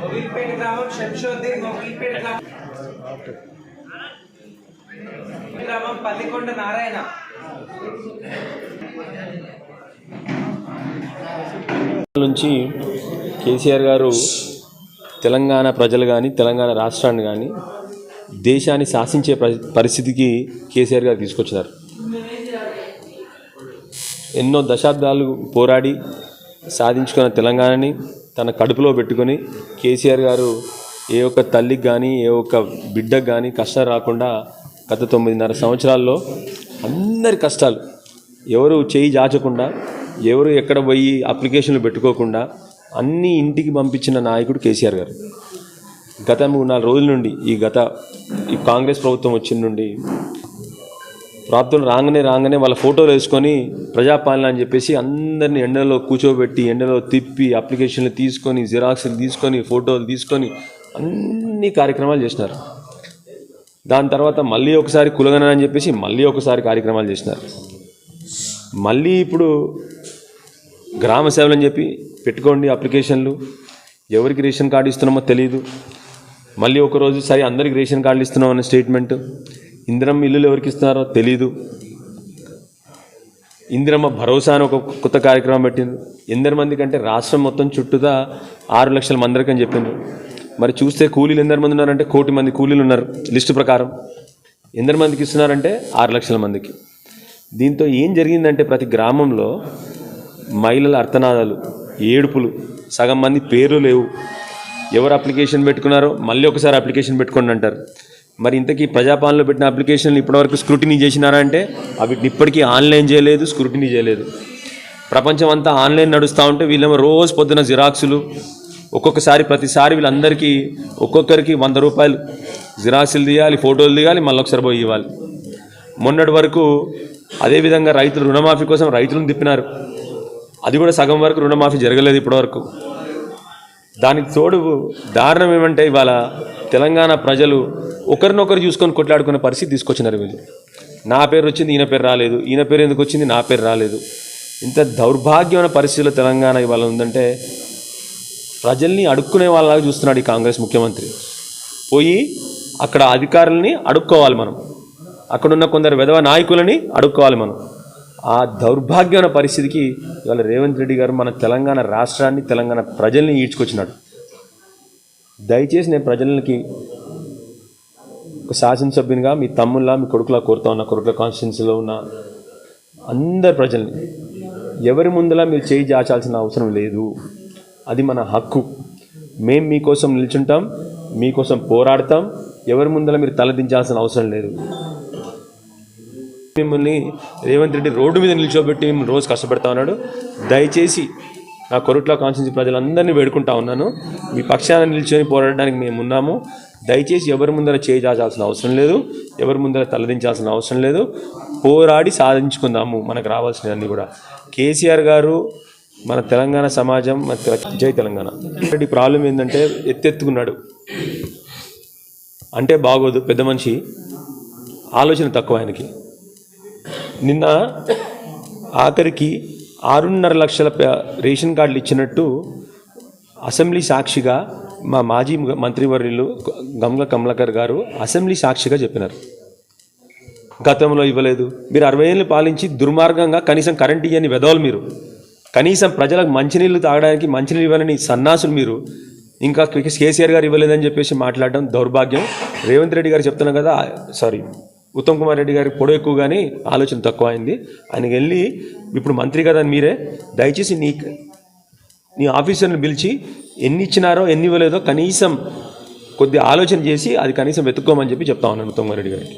మొగిల్పేట గ్రామం శంషోద్దీన్ మొగిల్పేట గ్రామం. గ్రామం పల్లికొండ నారాయణ. నుంచి కేసీఆర్ గారు తెలంగాణ ప్రజలు కానీ తెలంగాణ రాష్ట్రాన్ని కానీ దేశాన్ని శాసించే పరి- పరిస్థితికి కేసీఆర్ గారు తీసుకొచ్చినారు ఎన్నో దశాబ్దాలు పోరాడి సాధించుకున్న తెలంగాణని తన కడుపులో పెట్టుకొని కేసీఆర్ గారు ఏ ఒక్క తల్లికి కానీ ఏ ఒక్క బిడ్డకు కానీ కష్టం రాకుండా గత తొమ్మిదిన్నర సంవత్సరాల్లో అందరి కష్టాలు ఎవరు చేయి జాచకుండా ఎవరు ఎక్కడ పోయి అప్లికేషన్లు పెట్టుకోకుండా అన్ని ఇంటికి పంపించిన నాయకుడు కేసీఆర్ గారు. గత మూడు నాలుగు రోజుల నుండి ఈ గత ఈ కాంగ్రెస్ ప్రభుత్వం వచ్చిన నుండి ప్రాప్తులు రాగానే రాగానే వాళ్ళ ఫోటోలు వేసుకొని ప్రజాపాలన అని చెప్పేసి అందరిని ఎండలో కూర్చోబెట్టి ఎండలో తిప్పి అప్లికేషన్లు తీసుకొని జిరాక్స్లు తీసుకొని ఫోటోలు తీసుకొని అన్ని కార్యక్రమాలు చేసినారు. దాని తర్వాత మళ్ళీ ఒకసారి కులగన అని చెప్పేసి మళ్ళీ ఒకసారి కార్యక్రమాలు చేసినారు. మళ్ళీ ఇప్పుడు గ్రామ సేవలు అని చెప్పి పెట్టుకోండి అప్లికేషన్లు. ఎవరికి రేషన్ కార్డు ఇస్తున్నామో తెలియదు మళ్ళీ ఒకరోజు సరే అందరికి రేషన్ కార్డులు ఇస్తున్నాం అనే స్టేట్మెంట్. ఇందిరమ్మ ఇల్లులు ఎవరికి ఇస్తున్నారో తెలీదు. ఇందిరమ్మ భరోసా అని ఒక కొత్త కార్యక్రమం పెట్టింది. ఎందరి మంది కంటే రాష్ట్రం మొత్తం చుట్టూతా ఆరు లక్షల మందికి అని చెప్పింది మరి చూస్తే కూలీలు ఎందరి మంది ఉన్నారంటే కోటి మంది కూలీలు ఉన్నారు లిస్టు ప్రకారం. ఎందరి మందికి ఇస్తున్నారంటే ఆరు లక్షల మందికి. దీంతో ఏం జరిగిందంటే ప్రతి గ్రామంలో మహిళల అర్థనాదాలు ఏడుపులు సగం మంది పేర్లు లేవు. ఎవరు అప్లికేషన్ పెట్టుకున్నారో మళ్ళీ ఒకసారి అప్లికేషన్ పెట్టుకోండి అంటారు. మరి ఇంతకీ ప్రజాపాలనలో పెట్టిన అప్లికేషన్లు ఇప్పటివరకు స్క్రూటినీ చేసినారా అంటే వీటిని ఇప్పటికీ ఆన్లైన్ చేయలేదు స్క్రూటినీ చేయలేదు. ప్రపంచం అంతా ఆన్లైన్ నడుస్తూ ఉంటే వీళ్ళేమో రోజు పొద్దున జిరాక్సులు ఒక్కొక్కసారి ప్రతిసారి వీళ్ళందరికీ ఒక్కొక్కరికి వంద రూపాయలు జిరాక్సులు తీయాలి ఫోటోలు తీయాలి మళ్ళీ ఒకసారి పోయి ఇవ్వాలి. మొన్నటి వరకు అదేవిధంగా రైతులు రుణమాఫీ కోసం రైతులను తిప్పినారు. అది కూడా సగం వరకు రుణమాఫీ జరగలేదు ఇప్పటివరకు. దానికి తోడు దారుణం ఏమంటే ఇవాళ తెలంగాణ ప్రజలు ఒకరినొకరు చూసుకొని కొట్లాడుకునే పరిస్థితి తీసుకొచ్చినారు వీళ్ళు. నా పేరు వచ్చింది ఈయన పేరు రాలేదు. ఈయన పేరు ఎందుకు వచ్చింది నా పేరు రాలేదు. ఇంత దౌర్భాగ్యమైన పరిస్థితుల్లో తెలంగాణ ఇవాళ ఉందంటే ప్రజల్ని అడుక్కునే వాళ్ళలాగా చూస్తున్నాడు ఈ కాంగ్రెస్ ముఖ్యమంత్రి. పోయి అక్కడ అధికారులని అడుక్కోవాలి మనం. అక్కడున్న కొందరు విధవ నాయకులని అడుక్కోవాలి మనం. ఆ దౌర్భాగ్యమైన పరిస్థితికి ఇవాళ రేవంత్ రెడ్డి గారు మన తెలంగాణ రాష్ట్రాన్ని తెలంగాణ ప్రజల్ని ఈడ్చుకొచ్చినాడు. దయచేసి నేను ప్రజలకి ఒక శాసనసభ్యునిగా మీ తమ్ముళ్ళ మీ కొడుకులా కోరుతా ఉన్న కొడుకుల కాన్స్టిట్యున్సీలో ఉన్న అందరి ప్రజల్ని. ఎవరి ముందులా మీరు చేయి చాచాల్సిన అవసరం లేదు. అది మన హక్కు. మేం మీకోసం నిల్చుంటాం మీకోసం పోరాడతాం ఎవరి ముందల మీరు తలదించాల్సిన అవసరం లేదు. మిమ్మల్ని రేవంత్ రెడ్డి రోడ్డు మీద నిల్చోబెట్టి మిమ్మల్ని రోజు కష్టపెడతా ఉన్నాడు. దయచేసి నా కొరుట్ల కాన్స్టిట్యూన్సీ ప్రజలందరినీ వేడుకుంటా ఉన్నాను. మీ పక్షాన నిల్చొని పోరాడడానికి మేము ఉన్నాము. దయచేసి ఎవరి ముందర చేయి అవసరం లేదు. ఎవరి ముందర తలదించాల్సిన అవసరం లేదు. పోరాడి సాధించుకుందాము. మనకు రావాల్సినవన్నీ కూడా. కేసీఆర్ గారు మన తెలంగాణ సమాజం మన జై తెలంగాణ. రెడ్డి ప్రాబ్లం ఏంటంటే ఎత్తెత్తుకున్నాడు. అంటే బాగోదు పెద్ద మనిషి. ఆలోచన తక్కువ ఆయనకి. నిన్న ఆఖరికి ఆరున్నర లక్షల రేషన్ కార్డులు ఇచ్చినట్టు అసెంబ్లీ సాక్షిగా మా మాజీ మంత్రివర్యులు గంగ కమలకర్ గారు అసెంబ్లీ సాక్షిగా చెప్పినారు. గతంలో ఇవ్వలేదు. మీరు అరవై ఏళ్ళు పాలించి దుర్మార్గంగా కనీసం కరెంట్ ఇవ్వని వెదవలు మీరు. కనీసం ప్రజలకు మంచినీళ్ళు తాగడానికి మంచినీళ్ళు ఇవ్వాలని సన్నాసులు మీరు. ఇంకా కేసీఆర్ గారు ఇవ్వలేదని చెప్పేసి మాట్లాడడం దౌర్భాగ్యం. రేవంత్ రెడ్డి గారు చెప్తున్నాం కదా సారీ ఉత్తమ్ కుమార్ రెడ్డి గారికి పొడవు ఎక్కువ కానీ ఆలోచన తక్కువ అయింది. ఆయనకి వెళ్ళి ఇప్పుడు మంత్రి కదా అని మీరే దయచేసి నీ నీ ఆఫీసర్ని పిలిచి ఎన్ని ఇచ్చినారో ఎన్ని ఇవ్వలేదో కనీసం కొద్ది ఆలోచన చేసి అది కనీసం వెతుక్కోమని చెప్పి చెప్తా ఉన్నాను ఉత్తమ్ కుమార్ రెడ్డి గారికి.